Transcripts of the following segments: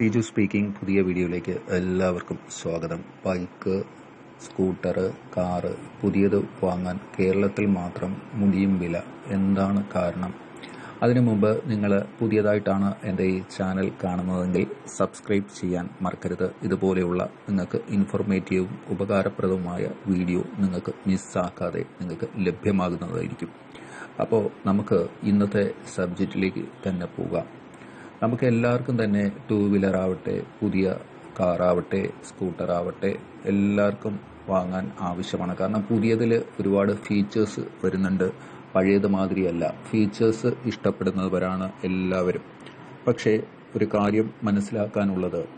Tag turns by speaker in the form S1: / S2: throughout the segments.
S1: Biju speaking പുതിയ വീഡിയോയിലേക്ക് എല്ലാവർക്കും സ്വാഗതം. ബൈക്ക് സ്കൂട്ടർ കാറ് പുതിയത് വാങ്ങാൻ കേരളത്തിൽ മാത്രം മുടിയും വില എന്താണ് കാരണം? അതിനു മുമ്പ് നിങ്ങൾ പുതിയതായിട്ടാണ് എന്റെ ഈ ചാനൽ കാണുന്നതെങ്കിൽ സബ്സ്ക്രൈബ് ചെയ്യാൻ മറക്കരുത്. ഇതുപോലെയുള്ള നിങ്ങൾക്ക് ഇൻഫോർമേറ്റീവും ഉപകാരപ്രദവുമായ വീഡിയോ നിങ്ങൾക്ക് മിസ്സാക്കാതെ നിങ്ങൾക്ക് ലഭ്യമാകുന്നതായിരിക്കും. അപ്പോൾ നമുക്ക് ഇന്നത്തെ സബ്ജക്റ്റിലേക്ക് തന്നെ പോകാം. നമുക്ക് എല്ലാവർക്കും തന്നെ ടൂ വീലർ ആവട്ടെ പുതിയ കാറാവട്ടെ സ്കൂട്ടർ ആവട്ടെ എല്ലാവർക്കും വാങ്ങാൻ ആവശ്യമാണ്. കാരണം പുതിയതിൽ ഒരുപാട് ഫീച്ചേഴ്സ് വരുന്നുണ്ട്. പഴയത് മാതിരിയല്ല. ഫീച്ചേഴ്സ് ഇഷ്ടപ്പെടുന്നവരാണ് എല്ലാവരും. പക്ഷേ ഒരു കാര്യം മനസ്സിലാക്കാനുള്ളത്.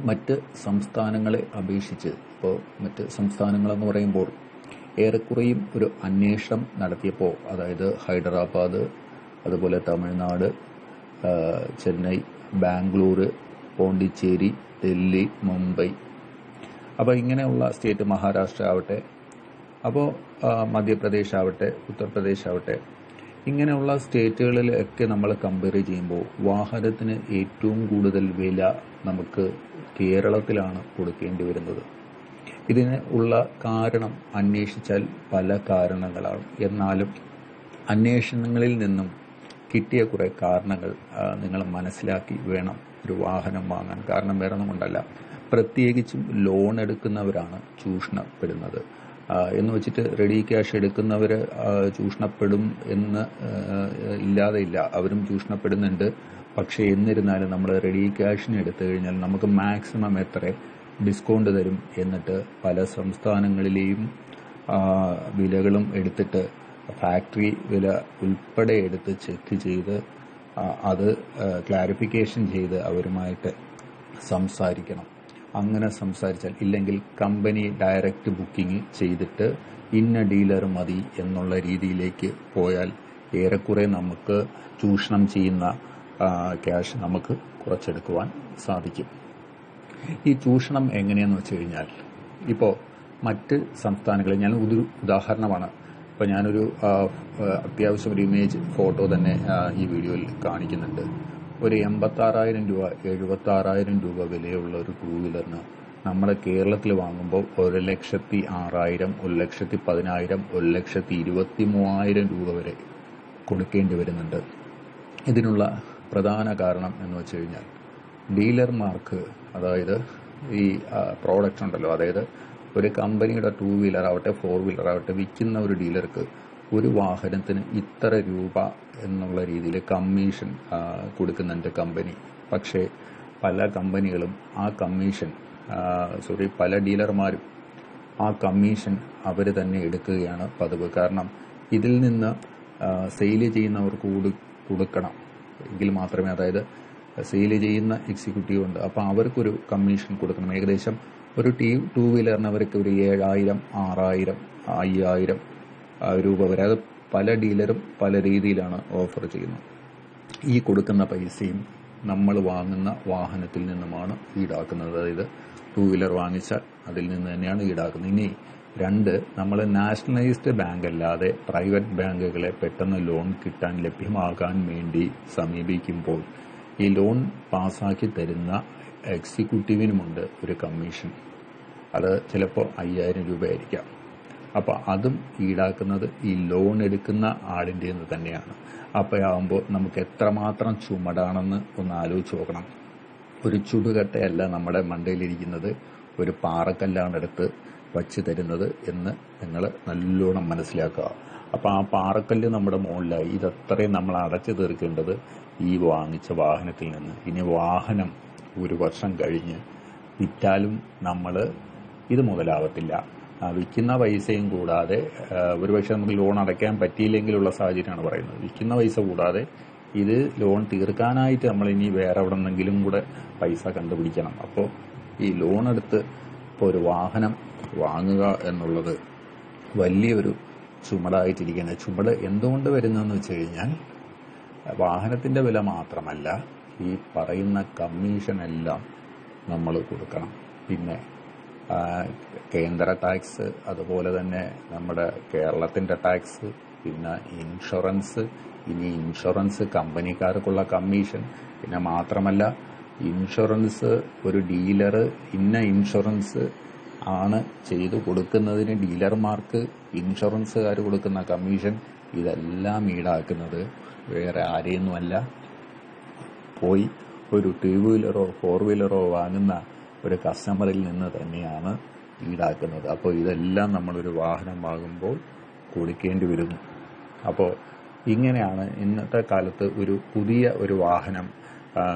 S1: മറ്റ് സംസ്ഥാനങ്ങളെ അപേക്ഷിച്ച് ഇപ്പോൾ മറ്റ് സംസ്ഥാനങ്ങളെന്ന് പറയുമ്പോൾ ഏറെക്കുറെയും ഒരു അന്വേഷണം നടത്തിയപ്പോൾ അതായത് ഹൈദരാബാദ് അതുപോലെ തമിഴ്നാട് ചെന്നൈ ബാംഗ്ലൂർ പോണ്ടിച്ചേരി ഡൽഹി മുംബൈ. അപ്പോൾ ഇങ്ങനെയുള്ള സ്റ്റേറ്റ് മഹാരാഷ്ട്ര ആവട്ടെ അപ്പോൾ മധ്യപ്രദേശ് ആവട്ടെ ഉത്തർപ്രദേശ് ആവട്ടെ ഇങ്ങനെയുള്ള സ്റ്റേറ്റുകളിലൊക്കെ നമ്മൾ കമ്പയർ ചെയ്യുമ്പോൾ വാഹനത്തിന് ഏറ്റവും കൂടുതൽ വില നമുക്ക് കേരളത്തിലാണ് കൊടുക്കേണ്ടി വരുന്നത്. ഇതിന് ഉള്ള കാരണം അന്വേഷിച്ചാൽ പല കാരണങ്ങളാണ്. എന്നാലും അന്വേഷണങ്ങളിൽ നിന്നും കിട്ടിയ കുറേ കാരണങ്ങൾ നിങ്ങൾ മനസ്സിലാക്കി വേണം ഒരു വാഹനം വാങ്ങാൻ. കാരണം വേറെ കൊണ്ടല്ല. പ്രത്യേകിച്ചും ലോൺ എടുക്കുന്നവരാണ് ചൂഷണപ്പെടുന്നത്. എന്ന് വെച്ചിട്ട് റെഡി ക്യാഷ് എടുക്കുന്നവർ ചൂഷണപ്പെടും എന്ന് ഇല്ലാതെ ഇല്ല. അവരും ചൂഷണപ്പെടുന്നുണ്ട്. പക്ഷേ എന്നിരുന്നാലും നമ്മൾ റെഡി ക്യാഷിന് എടുത്തു കഴിഞ്ഞാൽ നമുക്ക് മാക്സിമം എത്ര? ഡിസ്കൗണ്ട് തരും. എന്നിട്ട് പല സംസ്ഥാനങ്ങളിലെയും വിലകളും എടുത്തിട്ട് ഫാക്ടറി വില ഉൾപ്പെടെ എടുത്ത് ചെക്ക് ചെയ്ത് അത് ക്ലാരിഫിക്കേഷൻ ചെയ്ത് അവരുമായിട്ട് സംസാരിക്കണം. അങ്ങനെ സംസാരിച്ചാൽ ഇല്ലെങ്കിൽ കമ്പനി ഡയറക്റ്റ് ബുക്കിംഗ് ചെയ്തിട്ട് ഇന്ന ഡീലർ മതി എന്നുള്ള രീതിയിലേക്ക് പോയാൽ ഏറെക്കുറെ നമുക്ക് ചൂഷണം ചെയ്യുന്ന ക്യാഷ് നമുക്ക് കുറച്ചെടുക്കുവാൻ സാധിക്കും. ഈ ചൂഷണം എങ്ങനെയെന്ന് വെച്ച് കഴിഞ്ഞാൽ ഇപ്പോൾ മറ്റ് സംസ്ഥാനങ്ങളിൽ ഞാൻ ഒരു ഉദാഹരണമാണ് ഇപ്പോൾ ഞാനൊരു അത്യാവശ്യം ഒരു ഇമേജ് ഫോട്ടോ തന്നെ ഈ വീഡിയോയിൽ കാണിക്കുന്നുണ്ട്. ഒരു എൺപത്താറായിരം രൂപ എഴുപത്താറായിരം രൂപ വിലയുള്ള ഒരു ടൂ വീലറിന് നമ്മുടെ കേരളത്തിൽ വാങ്ങുമ്പോൾ ഒരു ലക്ഷത്തി ആറായിരം ഒരു ലക്ഷത്തി പതിനായിരം ഒരു ലക്ഷത്തി ഇരുപത്തി മൂവായിരം രൂപ വരെ കൊടുക്കേണ്ടി വരുന്നുണ്ട്. ഇതിനുള്ള പ്രധാന കാരണം എന്ന് വെച്ച് കഴിഞ്ഞാൽ ഡീലർമാർക്ക് അതായത് ഈ പ്രോഡക്റ്റ് ഉണ്ടല്ലോ അതായത് ഒരു കമ്പനിയുടെ ടൂ വീലർ ആവട്ടെ ഫോർ വീലർ ആവട്ടെ വിൽക്കുന്ന ഒരു ഡീലർക്ക് ഒരു വാഹനത്തിന് ഇത്ര രൂപ എന്നുള്ള രീതിയിൽ കമ്മീഷൻ കൊടുക്കുന്നുണ്ട് കമ്പനി. പക്ഷേ പല കമ്പനികളും ആ കമ്മീഷൻ സോറി പല ഡീലർമാരും ആ കമ്മീഷൻ അവർ തന്നെ എടുക്കുകയാണ് പതിവ്. കാരണം ഇതിൽ നിന്ന് സെയിൽ ചെയ്യുന്നവർക്ക് കൂടി കൊടുക്കണം. എങ്കിൽ മാത്രമേ അതായത് സെയിൽ ചെയ്യുന്ന എക്സിക്യൂട്ടീവ് ഉണ്ട്. അപ്പോൾ അവർക്കൊരു കമ്മീഷൻ കൊടുക്കണം. ഏകദേശം ഒരു ടീ ടൂ വീലറിന് അവർക്ക് ഒരു ഏഴായിരം ആറായിരം അയ്യായിരം രൂപ വരെ. അത് പല ഡീലറും പല രീതിയിലാണ് ഓഫർ ചെയ്യുന്നത്. ഈ കൊടുക്കുന്ന പൈസയും നമ്മൾ വാങ്ങുന്ന വാഹനത്തിൽ നിന്നുമാണ് ഈടാക്കുന്നത്. അതായത് ടൂ വീലർ വാങ്ങിച്ചാൽ അതിൽ നിന്ന് തന്നെയാണ് ഈടാക്കുന്നത്. ഇനി രണ്ട് നമ്മൾ നാഷണലൈസ്ഡ് ബാങ്ക് അല്ലാതെ പ്രൈവറ്റ് ബാങ്കുകളെ പെട്ടെന്ന് ലോൺ കിട്ടാൻ ലഭ്യമാകാൻ വേണ്ടി സമീപിക്കുമ്പോൾ ഈ ലോൺ പാസ്സാക്കി തരുന്ന എക്സിക്യൂട്ടീവിനുമുണ്ട് ഒരു കമ്മീഷൻ അത് ചിലപ്പോൾ അയ്യായിരം രൂപയായിരിക്കാം. അപ്പോൾ അതും ഈടാക്കുന്നത് ഈ ലോൺ എടുക്കുന്ന ആളിന്റെ നിന്ന് തന്നെയാണ്. അപ്പോൾ ആകുമ്പോൾ നമുക്ക് എത്രമാത്രം ചുമടാണെന്ന് ഒന്ന് ആലോചിച്ച് നോക്കണം. ഒരു ചുടുകട്ടയല്ല നമ്മുടെ മണ്ടയിലിരിക്കുന്നത്. ഒരു പാറക്കല്ലാണ് എടുത്ത് വച്ച് തരുന്നത് എന്ന് നിങ്ങൾ നല്ലോണം മനസ്സിലാക്കുക. അപ്പോൾ ആ പാറക്കല്ല് നമ്മുടെ മുകളിലായി ഇതത്രയും നമ്മൾ അടച്ചു തീർക്കേണ്ടത് ഈ വാങ്ങിച്ച വാഹനത്തിൽ നിന്ന്. ഇനി വാഹനം ഒരു വർഷം കഴിഞ്ഞ് വിറ്റാലും നമ്മൾ ഇത് മുതലാവത്തില്ല. വിൽക്കുന്ന പൈസയും കൂടാതെ ഒരുപക്ഷെ നമുക്ക് ലോൺ അടയ്ക്കാൻ പറ്റിയില്ലെങ്കിലുള്ള സാഹചര്യമാണ് പറയുന്നത്. വിൽക്കുന്ന പൈസ കൂടാതെ ഇത് ലോൺ തീർക്കാനായിട്ട് നമ്മൾ ഇനി വേറെ എവിടെ നിന്നെങ്കിലും കൂടെ പൈസ കണ്ടുപിടിക്കണം. അപ്പോൾ ഈ ലോൺ എടുത്ത് ഇപ്പോൾ ഒരു വാഹനം വാങ്ങുക എന്നുള്ളത് വലിയൊരു ചുമടായിട്ടിരിക്കുകയാണ് ചുമട് എന്തുകൊണ്ട് വരുന്നതെന്ന് വെച്ച് കഴിഞ്ഞാൽ വാഹനത്തിന്റെ വില മാത്രമല്ല ഈ പറയുന്ന കമ്മീഷൻ എല്ലാം നമ്മൾ കൊടുക്കണം. പിന്നെ കേന്ദ്ര ടാക്സ് അതുപോലെ തന്നെ നമ്മുടെ കേരളത്തിന്റെ ടാക്സ് പിന്നെ ഇൻഷുറൻസ് ഇനി ഇൻഷുറൻസ് കമ്പനിക്കാർക്കുള്ള കമ്മീഷൻ പിന്നെ മാത്രമല്ല ഇൻഷുറൻസ് ഒരു ഡീലർ ഇന്ന ഇൻഷുറൻസ് ആണ് ചെയ്തു കൊടുക്കുന്നതിന് ഡീലർമാർക്ക് ഇൻഷുറൻസുകാർ കൊടുക്കുന്ന കമ്മീഷൻ ഇതെല്ലാം ഈടാക്കുന്നത്. വേറെ ആരെയൊന്നുമല്ല. പോയി ഒരു ടൂ വീലറോ ഫോർ വീലറോ വാങ്ങുന്ന ഒരു കസ്റ്റമറിൽ നിന്ന് തന്നെയാണ് ഈടാക്കുന്നത്. അപ്പോൾ ഇതെല്ലാം നമ്മളൊരു വാഹനം വാങ്ങുമ്പോൾ കൊടുക്കേണ്ടി വരുന്നു. അപ്പോൾ ഇങ്ങനെയാണ് ഇന്നത്തെ കാലത്ത് ഒരു പുതിയ ഒരു വാഹനം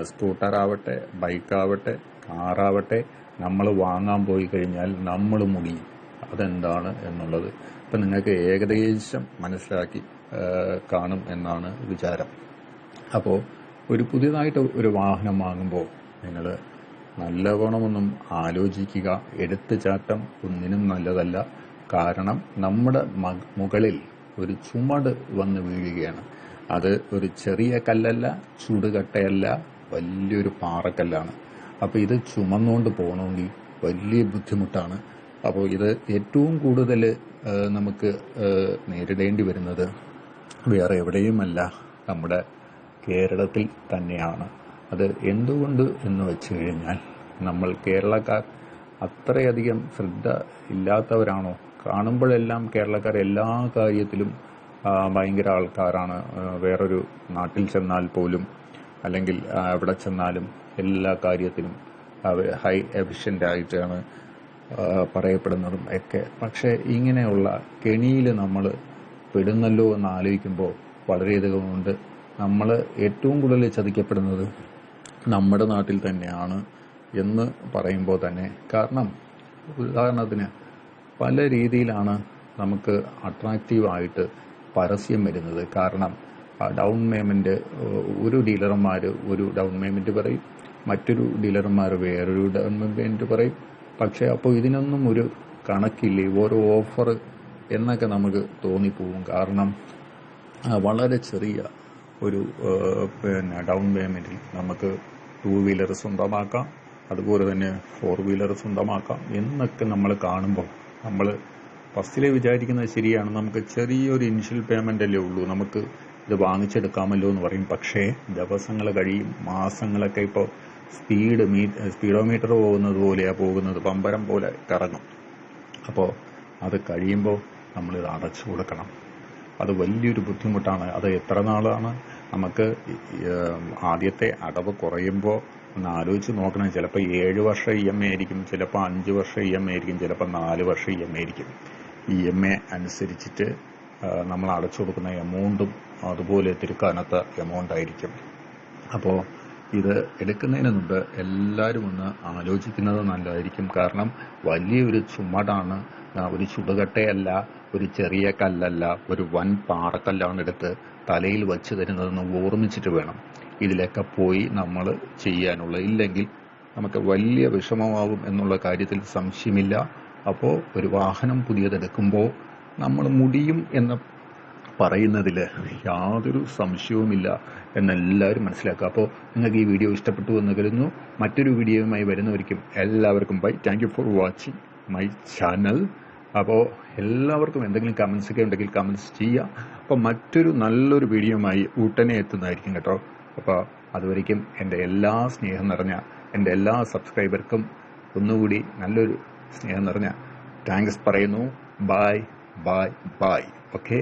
S1: സ്കൂട്ടറാവട്ടെ ബൈക്കാവട്ടെ കാറാവട്ടെ നമ്മൾ വാങ്ങാൻ പോയി കഴിഞ്ഞാൽ നമ്മൾ മുടിയും. അതെന്താണ് എന്നുള്ളത് ഇപ്പം നിങ്ങൾക്ക് ഏകദേശം മനസ്സിലാക്കി കാണും എന്നാണ് വിചാരം. അപ്പോൾ ഒരു പുതിയതായിട്ട് ഒരു വാഹനം വാങ്ങുമ്പോൾ നിങ്ങൾ നല്ലവണമൊന്നും ആലോചിക്കുക. എടുത്തുചാട്ടം ഒന്നിനും നല്ലതല്ല. കാരണം നമ്മുടെ മുകളിൽ ഒരു ചുമട് വന്ന് വീഴുകയാണ്. അത് ഒരു ചെറിയ കല്ലല്ല ചുടുകട്ടയല്ല വലിയൊരു പാറക്കല്ലാണ്. അപ്പോൾ ഇത് ചുമന്നുകൊണ്ട് പോകണമെങ്കിൽ വലിയ ബുദ്ധിമുട്ടാണ്. അപ്പോൾ ഇത് ഏറ്റവും കൂടുതൽ നമുക്ക് നേരിടേണ്ടി വരുന്നത് വേറെ എവിടെയുമല്ല. നമ്മുടെ കേരളത്തിൽ തന്നെയാണ്. അത് എന്തുകൊണ്ട് എന്ന് വെച്ച് കഴിഞ്ഞാൽ നമ്മൾ കേരളക്കാർ അത്രയധികം ശ്രദ്ധ ഇല്ലാത്തവരാണോ? കാണുമ്പോഴെല്ലാം കേരളക്കാർ എല്ലാ കാര്യത്തിലും ഭയങ്കര ആൾക്കാരാണ്. വേറൊരു നാട്ടിൽ ചെന്നാൽ പോലും അല്ലെങ്കിൽ എവിടെ ചെന്നാലും എല്ലാ കാര്യത്തിലും ഹൈ എഫിഷ്യന്റ് ആയിട്ടാണ് പറയപ്പെടുന്നതും ഒക്കെ. പക്ഷേ ഇങ്ങനെയുള്ള കെണിയിൽ നമ്മൾ പെടുന്നല്ലോ എന്ന് ആലോചിക്കുമ്പോൾ വളരെയധികം ഉണ്ട്. നമ്മൾ ഏറ്റവും കൂടുതൽ ചതിക്കപ്പെടുന്നത് നമ്മുടെ നാട്ടിൽ തന്നെയാണ് എന്ന് പറയുമ്പോൾ തന്നെ കാരണം ഉദാഹരണത്തിന് പല രീതിയിലാണ് നമുക്ക് അട്രാക്റ്റീവായിട്ട് പരസ്യം വരുന്നത്. കാരണം ഡൗൺ പേയ്മെന്റ് ഒരു ഡീലർമാർ ഒരു ഡൗൺ പേയ്മെന്റ് പറയും മറ്റൊരു ഡീലർമാർ വേറൊരു ഡൗൺ പേയ്മെന്റ് പറയും. പക്ഷേ അപ്പോൾ ഇതിനൊന്നും ഒരു കണക്കില്ല? ഓരോ ഓഫർ എന്നൊക്കെ നമുക്ക് തോന്നിപ്പോവും. കാരണം വളരെ ചെറിയ ഒരു പിന്നെ ഡൗൺ പേയ്മെന്റിൽ നമുക്ക് ടൂ വീലർ സ്വന്തമാക്കാം. അതുപോലെ തന്നെ ഫോർ വീലർ സ്വന്തമാക്കാം എന്നൊക്കെ നമ്മൾ കാണുമ്പോൾ നമ്മൾ ഫസ്റ്റിലെ വിചാരിക്കുന്നത് ശരിയാണ്. നമുക്ക് ചെറിയൊരു ഇനിഷ്യൽ പേയ്മെന്റ് അല്ലേ ഉള്ളൂ. നമുക്ക് ഇത് വാങ്ങിച്ചെടുക്കാമല്ലോ എന്ന് പറയും. പക്ഷേ ദിവസങ്ങൾ കഴിയും മാസങ്ങളൊക്കെ ഇപ്പോൾ സ്പീഡ് മീ സ്പീഡോമീറ്റർ പോകുന്നത് പോലെയാണ് പോകുന്നത്. പമ്പരം പോലെ കറങ്ങും. അപ്പോൾ അത് കഴിയുമ്പോൾ നമ്മളിത് അടച്ചു കൊടുക്കണം. അത് വലിയൊരു ബുദ്ധിമുട്ടാണ്. അത് എത്ര നാളാണ്? നമുക്ക് ആദ്യത്തെ അടവ് കുറയുമ്പോൾ ഒന്ന് ആലോചിച്ച് നോക്കണം. ചിലപ്പോൾ ഏഴ് വർഷം ഇ എം എ ആയിരിക്കും ചിലപ്പോൾ അഞ്ച് വർഷം ഇ എം എ ആയിരിക്കും ചിലപ്പോൾ നാല് വർഷം ഇ എം എ ആയിരിക്കും. ഇ എം എ അനുസരിച്ചിട്ട് നമ്മൾ അടച്ചു കൊടുക്കുന്ന എമൗണ്ടും അതുപോലെ ഇത്തിരി കനത്ത എമൗണ്ട് ആയിരിക്കും അപ്പോൾ ഇത് എടുക്കുന്നതിന് മുമ്പ് എല്ലാവരും ഒന്ന് ആലോചിക്കുന്നത് നല്ലതായിരിക്കും. കാരണം വലിയൊരു ചുമടാണ്. ഒരു ചുടുകട്ടയല്ല ഒരു ചെറിയ കല്ലല്ല ഒരു വൻ പാറക്കല്ലാണ് എടുത്ത് തലയിൽ വച്ച് തരുന്നതെന്ന് ഓർമ്മിച്ചിട്ട് വേണം ഇതിലൊക്കെ പോയി നമ്മൾ ചെയ്യാനുള്ള. ഇല്ലെങ്കിൽ നമുക്ക് വലിയ വിഷമമാവും എന്നുള്ള കാര്യത്തിൽ സംശയമില്ല. അപ്പോൾ ഒരു വാഹനം പുതിയതെടുക്കുമ്പോൾ നമ്മൾ മുടിയും എന്ന പറയുന്നതിൽ യാതൊരു സംശയവുമില്ല എന്നെല്ലാവരും മനസ്സിലാക്കുക. അപ്പോൾ നിങ്ങൾക്ക് ഈ വീഡിയോ ഇഷ്ടപ്പെട്ടു എന്ന് കരുതുന്നു. മറ്റൊരു വീഡിയോയുമായി വരുന്നവർക്കും എല്ലാവർക്കും bye thank for watching my channel അപ്പോൾ എല്ലാവർക്കും എന്തെങ്കിലും കമൻസ് ഒക്കെ ഉണ്ടെങ്കിൽ കമൻസ് ചെയ്യുക. അപ്പോൾ മറ്റൊരു നല്ലൊരു വീഡിയോയുമായി ഉടനെ എത്തുന്നതായിരിക്കും കേട്ടോ. അപ്പോൾ അതുവരയ്ക്കും എന്റെ എല്ലാ സ്നേഹം നിറഞ്ഞ എന്റെ എല്ലാ സബ്സ്ക്രൈബർക്കും ഒന്നുകൂടി നല്ലൊരു സ്നേഹം നിറഞ്ഞ താങ്ക്സ് പറയുന്നു. Bye bye bye okay